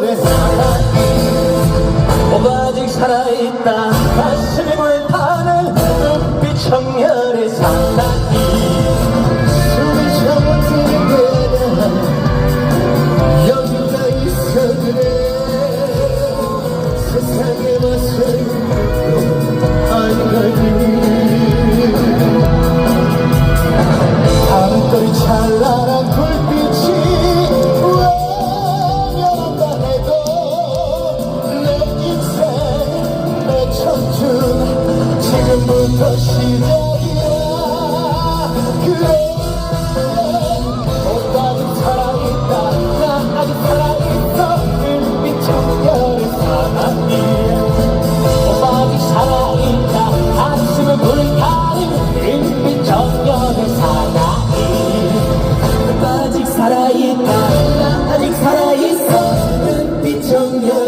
내 사랑이 오가직 살아있다 처음부터 시작이야 그래 오빠는 살아있다 난 아직 살아있어 은빛 청년의 사랑이 오빠 아직 살아있다 아침을 불을 타는 은빛 청년의 사랑이 오빠 아직 살아있다 난 아직 살아있어 은빛 청년